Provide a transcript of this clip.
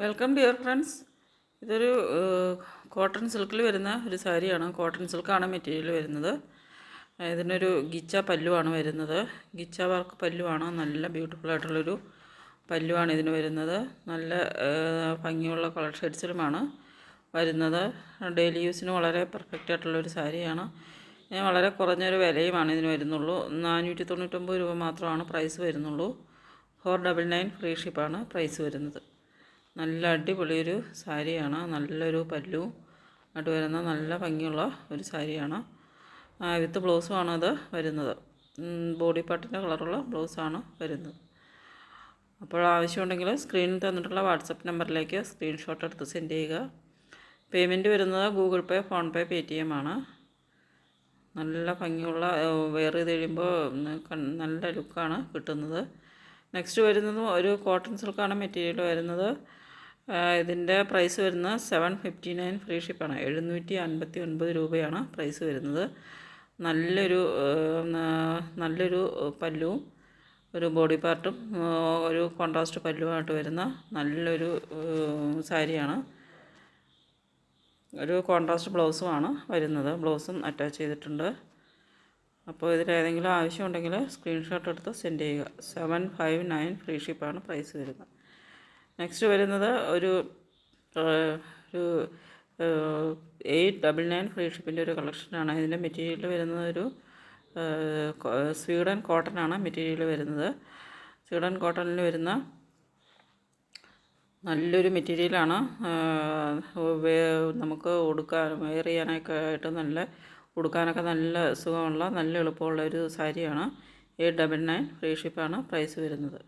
Welcome dear friends ഇതൊരു cotton സിൽക്കിൽ വരുന്ന ഒരു സാരിയാണ്. കോട്ടൺ സിൽക്കാണ് മെറ്റീരിയൽ വരുന്നത്. ഇതിനൊരു ഗിച്ച പല്ലുവാണ് വരുന്നത്. ഗിച്ച വർക്ക് പല്ലുവാണ്. നല്ല ബ്യൂട്ടിഫുൾ ആയിട്ടുള്ളൊരു പല്ലുവാണ് ഇതിന് വരുന്നത്. നല്ല ഭംഗിയുള്ള കളർ ഷെയ്ഡ്സിലുമാണ് വരുന്നത്. ഡെയിലി യൂസിന് വളരെ പെർഫെക്റ്റ് ആയിട്ടുള്ളൊരു സാരിയാണ്. വളരെ കുറഞ്ഞൊരു വിലയുമാണ് ഇതിന് വരുന്നുള്ളൂ. നാനൂറ്റി തൊണ്ണൂറ്റൊമ്പത് രൂപ മാത്രമാണ് പ്രൈസ് വരുന്നുള്ളൂ. ഫോർ ഡബിൾ നയൻ ഫ്രീ ഷിപ്പാണ് പ്രൈസ് വരുന്നത്. നല്ല അടിപൊളിയൊരു സാരിയാണ്. നല്ലൊരു പല്ലു. ആയിട്ട് വരുന്ന നല്ല ഭംഗിയുള്ള ഒരു സാരിയാണ്. വിത്ത് ബ്ലൗസുമാണ് അത് വരുന്നത്. ബോഡി പാർട്ടിന്റെ കളറുള്ള ബ്ലൗസാണ് വരുന്നത്. അപ്പോൾ ആവശ്യമുണ്ടെങ്കിൽ സ്ക്രീനിൽ തന്നിട്ടുള്ള വാട്സപ്പ് നമ്പറിലേക്ക് സ്ക്രീൻഷോട്ട് എടുത്ത് സെൻഡ് ചെയ്യുക. പേയ്മെന്റ് വരുന്നത് Google Pay PhonePe Paytm ആണ്. നല്ല ഭംഗിയുള്ള വെയർ ചെയ്ത് കഴിയുമ്പോൾ നല്ല ലുക്കാണ് കിട്ടുന്നത്. നെക്സ്റ്റ് വരുന്നത് ഒരു കോട്ടൺ സിൽക്കാണ് മെറ്റീരിയൽ വരുന്നത്. ഇതിന്റെ പ്രൈസ് വരുന്നത് സെവൻ ഫിഫ്റ്റി നയൻ ഫ്രീ ഷിപ്പാണ് എഴുന്നൂറ്റി അൻപത്തി ഒൻപത് രൂപയാണ് പ്രൈസ് വരുന്നത്. നല്ലൊരു നല്ലൊരു പല്ലുവും ഒരു ബോഡി പാർട്ടും ഒരു കോൺട്രാസ്റ്റ് പല്ലുമായിട്ട് വരുന്ന നല്ലൊരു സാരിയാണ്. ഒരു കോൺട്രാസ്റ്റ് ബ്ലൗസുമാണ് വരുന്നത്. ബ്ലൗസും അറ്റാച്ച് ചെയ്തിട്ടുണ്ട്. അപ്പോൾ ഇതിലേതെങ്കിലും ആവശ്യമുണ്ടെങ്കിൽ സ്ക്രീൻഷോട്ട് എടുത്ത് സെൻഡ് ചെയ്യുക. സെവൻ ഫൈവ് നയൻ ഫ്രീ ഷിപ്പാണ് പ്രൈസ് വരുന്നത്. നെക്സ്റ്റ് വരുന്നത് ഒരു ഒരു എയ്റ്റ് ഡബിൾ നയൻ ഫ്രീ ഷിപ്പിന്റെ ഒരു കളക്ഷനാണ്. ഇതിന്റെ മെറ്റീരിയൽ വരുന്നത് ഒരു സ്വീഡൻ കോട്ടനാണ് മെറ്റീരിയൽ വരുന്നത്. സ്വീഡൻ കോട്ടണിൽ വരുന്ന നല്ലൊരു മെറ്റീരിയലാണ്. നമുക്ക് ഉടുക്കാൻ വെയർ ചെയ്യാനൊക്കെ ആയിട്ട് നല്ല ഉടുക്കാനൊക്കെ നല്ല സുഖമുള്ള നല്ല എളുപ്പമുള്ള ഒരു സാരിയാണ്. എയ്റ്റ് ഡബിൾ നയൻ ഫ്രീ ഷിപ്പാണ് പ്രൈസ് വരുന്നത്.